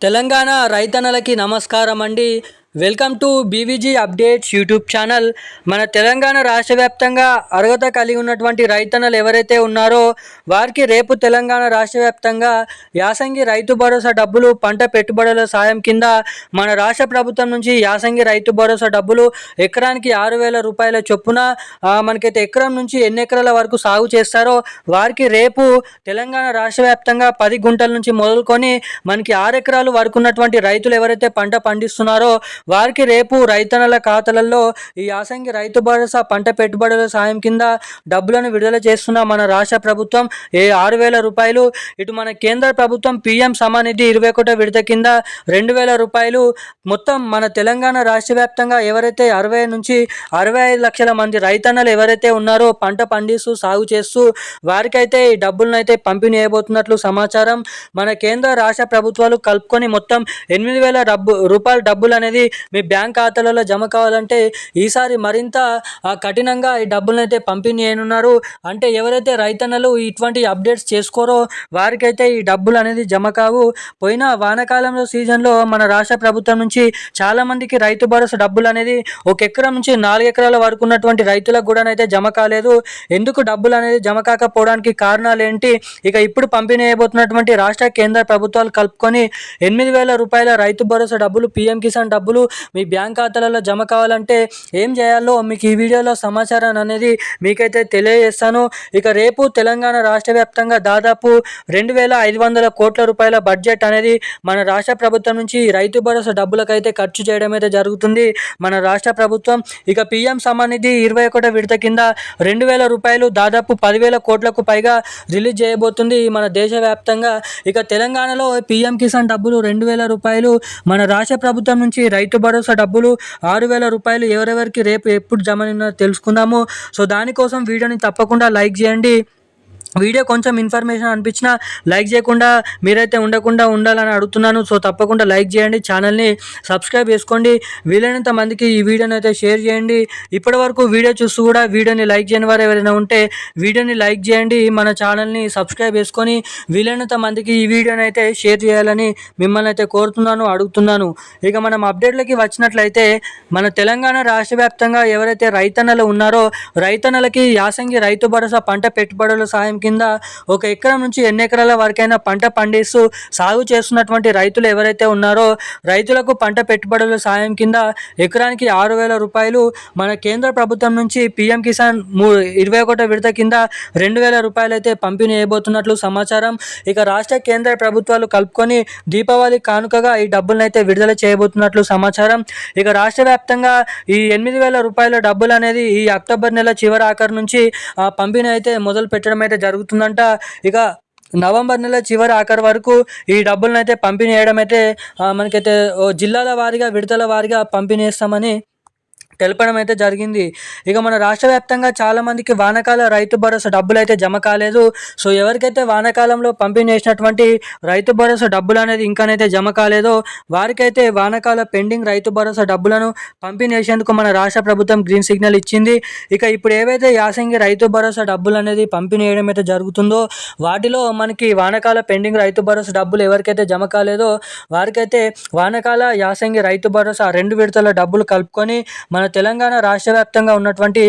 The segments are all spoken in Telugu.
తెలంగాణ రైతన్నలకి నమస్కారం అండి welcome to BVG updates YouTube channel. మన తెలంగాణ రాష్ట్ర వ్యాప్తంగా అర్హత కలిగి ఉన్నటువంటి రైతన్నలు ఎవరైతే ఉన్నారో వారికి రేపు తెలంగాణ రాష్ట్ర వ్యాప్తంగా యాసంగి రైతు భరోసా డబ్బులు పంట పెట్టుబడుల సాయం కింద మన రాష్ట్ర ప్రభుత్వం నుంచి యాసంగి రైతు భరోసా డబ్బులు ఎకరానికి ఆరు వేల రూపాయల చొప్పున మనకైతే ఎకరం నుంచి ఎన్ని ఎకరాల వరకు సాగు చేస్తారో వారికి రేపు తెలంగాణ రాష్ట్ర వ్యాప్తంగా పది గుంటల నుంచి మొదలుకొని మనకి ఆరు ఎకరాలు వరకు ఉన్నటువంటి రైతులు ఎవరైతే పంట పండిస్తున్నారో వారికి రేపు రైతన్నల ఖాతాలలో ఈ యాసంగి రైతు భరోసా పంట పెట్టుబడుల సాయం కింద డబ్బులను విడుదల చేస్తున్న మన రాష్ట్ర ప్రభుత్వం ఏ ఆరు వేల రూపాయలు ఇటు మన కేంద్ర ప్రభుత్వం పిఎం సమానిధి ఇరవై ఒకటో విడత కింద రెండు వేల రూపాయలు మొత్తం మన తెలంగాణ రాష్ట్ర వ్యాప్తంగా ఎవరైతే అరవై నుంచి అరవై ఐదు లక్షల మంది రైతన్నలు ఎవరైతే ఉన్నారో పంట పండిస్తూ సాగు చేస్తూ వారికైతే ఈ డబ్బులను అయితే పంపిణీ చేయబోతున్నట్లు సమాచారం. మన కేంద్ర రాష్ట్ర ప్రభుత్వాలు కలుపుకొని మొత్తం ఎనిమిది వేల డబ్బు రూపాయల డబ్బులు అనేది మీ బ్యాంక్ ఖాతాలలో జమ కావాలంటే ఈసారి మరింత కఠినంగా ఈ డబ్బులను అయితే పంపిణీ చేయనున్నారు. అంటే ఎవరైతే రైతన్నలు ఇటువంటి అప్డేట్స్ చేసుకోరో వారికైతే ఈ డబ్బులు అనేది జమ కావు. పోయిన వానాకాలంలో సీజన్లో మన రాష్ట్ర ప్రభుత్వం నుంచి చాలామందికి రైతు భరోసా డబ్బులు అనేది ఒక ఎకరం నుంచి నాలుగు ఎకరాల వరకు ఉన్నటువంటి రైతులకు కూడా అయితే జమ కాలేదు. ఎందుకు డబ్బులు అనేది జమ కాకపోవడానికి కారణాలు ఏంటి ఇక ఇప్పుడు పంపిణీ అయిపోతున్నటువంటి రాష్ట్ర కేంద్ర ప్రభుత్వాలు కలుపుకొని ఎనిమిది వేల రూపాయల రైతు భరోసా డబ్బులు పిఎం కిసాన్ డబ్బులు మీ బ్యాంక్ ఖాతాలలో జమ కావాలంటే ఏం చేయాలో మీకు ఈ వీడియోలో సమాచారం అనేది మీకైతే తెలియజేస్తాను. ఇక రేపు తెలంగాణ రాష్ట్ర వ్యాప్తంగా దాదాపు రెండు వేల ఐదు వందల కోట్ల రూపాయల బడ్జెట్ అనేది మన రాష్ట్ర ప్రభుత్వం నుంచి రైతు భరోసా డబ్బులకైతే ఖర్చు చేయడం అయితే జరుగుతుంది. మన రాష్ట్ర ప్రభుత్వం ఇక పీఎం సమానిధి ఇరవై ఒకటో విడత కింద రెండు వేల రూపాయలు దాదాపు పదివేల కోట్లకు పైగా రిలీజ్ చేయబోతుంది మన దేశవ్యాప్తంగా ఇక తెలంగాణలో పీఎం కిసాన్ డబ్బులు రెండు వేల రూపాయలు మన రాష్ట్ర ప్రభుత్వం నుంచి రైతు రైతు భరోసా డబ్బులు ఆరు వేల రూపాయలు ఎవరెవరికి రేపు ఎప్పుడు జమ తెలుసుకుందాము. సో దానికోసం వీడియోని తప్పకుండా లైక్ చేయండి. వీడియో కొంచెం ఇన్ఫర్మేషన్ అనిపించినా లైక్ చేయకుండా మీరైతే ఉండకుండా ఉండాలని అడుగుతున్నాను. సో తప్పకుండా లైక్ చేయండి ఛానల్ని సబ్స్క్రైబ్ చేసుకోండి. వీలైనంత మందికి ఈ వీడియోని అయితే షేర్ చేయండి. ఇప్పటి వరకు వీడియో చూస్తూ కూడా వీడియోని లైక్ చేయని వారు ఎవరైనా ఉంటే వీడియోని లైక్ చేయండి మన ఛానల్ని సబ్స్క్రైబ్ చేసుకొని వీలైనంత మందికి ఈ వీడియోని అయితే షేర్ చేయాలని మిమ్మల్ని అయితే కోరుతున్నాను అడుగుతున్నాను. ఇక మనం అప్డేట్లకి వచ్చినట్లయితే మన తెలంగాణ రాష్ట్ర వ్యాప్తంగా ఎవరైతే రైతన్నలు ఉన్నారో రైతన్నలకి యాసంగి రైతు భరోసా పంట పెట్టుబడుల సాయం కింద ఒక ఎకరం నుంచి ఎన్ని ఎకరాల వరకైనా పంట పండిస్తూ సాగు చేస్తున్నటువంటి రైతులు ఎవరైతే ఉన్నారో రైతులకు పంట పెట్టుబడుల సాయం కింద ఎకరానికి ఆరు వేల రూపాయలు మన కేంద్ర ప్రభుత్వం నుంచి పిఎం కిసాన్ మూ ఇరవై ఒకటో విడత కింద రెండు వేల రూపాయలు అయితే పంపిణీ చేయబోతున్నట్లు సమాచారం. ఇక రాష్ట్ర కేంద్ర ప్రభుత్వాలు కలుపుకొని దీపావళి కానుకగా ఈ డబ్బులను అయితే విడుదల చేయబోతున్నట్లు సమాచారం. ఇక రాష్ట్ర వ్యాప్తంగా ఈ ఎనిమిది వేల రూపాయల డబ్బులు అనేది ఈ అక్టోబర్ నెల చివరి ఆఖరి నుంచి పంపిణీ అయితే మొదలు పెట్టడం అయితే జరుగుతుందంట. ఇక నవంబర్ నెల చివరి ఆఖరి వరకు ఈ డబ్బులను అయితే పంపిణీ చేయడం అయితే మనకైతే ఓ జిల్లాల వారీగా విడతల వారీగా పంపిణీ చేస్తామని తెలపడం అయితే జరిగింది. ఇక మన రాష్ట్ర వ్యాప్తంగా చాలామందికి వానకాల రైతు భరోసా డబ్బులు అయితే జమ కాలేదు. సో ఎవరికైతే వానాకాలంలో పంపిణీ చేసినటువంటి రైతు భరోసా డబ్బులు అనేది ఇంకానైతే జమ కాలేదో వారికైతే వానకాల పెండింగ్ రైతు భరోసా డబ్బులను పంపిణీ చేసేందుకు మన రాష్ట్ర ప్రభుత్వం గ్రీన్ సిగ్నల్ ఇచ్చింది. ఇక ఇప్పుడు ఏవైతే యాసంగి రైతు భరోసా డబ్బులు అనేది పంపిణీ చేయడం అయితే జరుగుతుందో వాటిలో మనకి వానకాల పెండింగ్ రైతు భరోసా డబ్బులు ఎవరికైతే జమ కాలేదో వారికైతే వానకాల యాసంగి రైతు భరోసా రెండు విడతల డబ్బులు కలుపుకొని మన తెలంగాణ రాష్ట్ర వ్యాప్తంగా ఉన్నటువంటి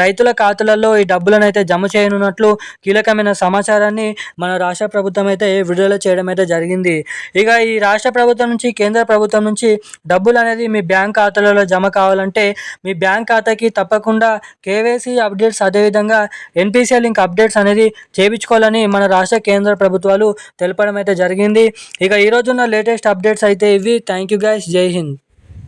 రైతుల ఖాతాలలో ఈ డబ్బులను అయితే జమ చేయనున్నట్లు కీలకమైన సమాచారాన్ని మన రాష్ట్ర ప్రభుత్వం అయితే విడుదల చేయడం అయితే జరిగింది. ఇక ఈ రాష్ట్ర ప్రభుత్వం నుంచి కేంద్ర ప్రభుత్వం నుంచి డబ్బులు అనేది మీ బ్యాంక్ ఖాతాలలో జమ కావాలంటే మీ బ్యాంక్ ఖాతాకి తప్పకుండా కేవైసీ అప్డేట్స్ అదేవిధంగా ఎన్పిసిఎల్ లింక్ అప్డేట్స్ అనేది చేయించుకోవాలని మన రాష్ట్ర కేంద్ర ప్రభుత్వాలు తెలపడం అయితే జరిగింది. ఇక ఈ లేటెస్ట్ అప్డేట్స్ అయితే ఇవి. థ్యాంక్ యూ గైస్ జై హింద్.